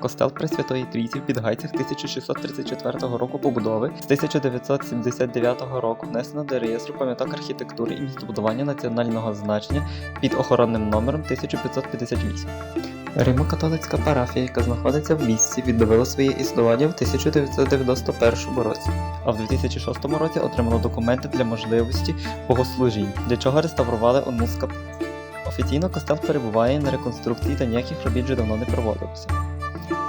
Костел Пресвятої Трійці в Підгайцях 1634 року побудови з 1979 року внесено до реєстру пам'яток архітектури і містобудування національного значення під охоронним номером 1558. Римо-католицька парафія, яка знаходиться в місті, відновила своє існування в 1991 році, а в 2006 році отримала документи для можливості богослужінь, для чого реставрували одну з. Офіційно костел перебуває на реконструкції та ніяких робіт вже давно не проводилося.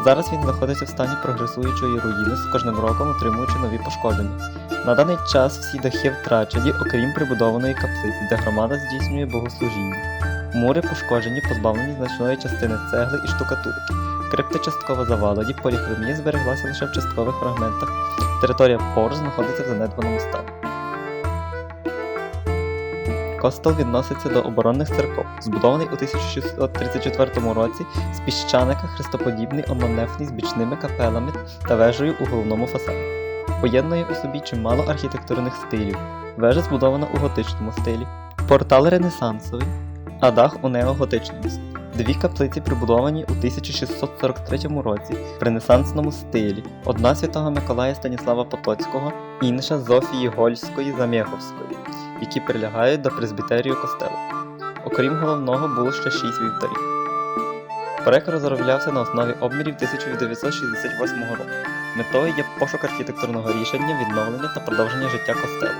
Зараз він знаходиться в стані прогресуючої руїни, з кожним роком отримуючи нові пошкодження. На даний час всі дахи втрачені, окрім прибудованої каплиці, де громада здійснює богослужіння. Мури пошкоджені, позбавлені значної частини цегли і штукатурки. Крипти частково завалені, поліхромія збереглася лише в часткових фрагментах. Територія поруч знаходиться в занедбаному стані. Костел відноситься до оборонних церков, збудований у 1634 році з піщаника хрестоподібний омонефний з бічними капелами та вежею у головному фасаді. Поєднує у собі чимало архітектурних стилів. Вежа збудована у готичному стилі, портал ренесансовий, а дах у неоготичному стилі. Дві каплиці прибудовані у 1643 році в ренесансному стилі: одна святого Миколая Станіслава Потоцького, інша Зофії Гольської Замєховської, які прилягають до презбітерію костелу. Окрім головного, було ще шість вівтарів. Проект розроблявся на основі обмірів 1968 року. Метою є пошук архітектурного рішення, відновлення та продовження життя костелу.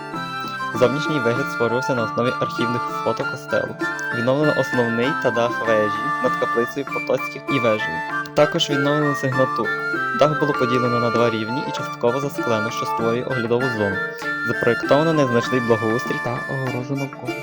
Зовнішній вигляд створився на основі архівних фото костелу. Відновлено основний та дах вежі над каплицею Потоцьких і вежею. Також відновлено сигнатуру. Дах було поділено на два рівні і частково засклено, що створює оглядову зону. Запроєктовано незначний благоустрій та огорожено коло.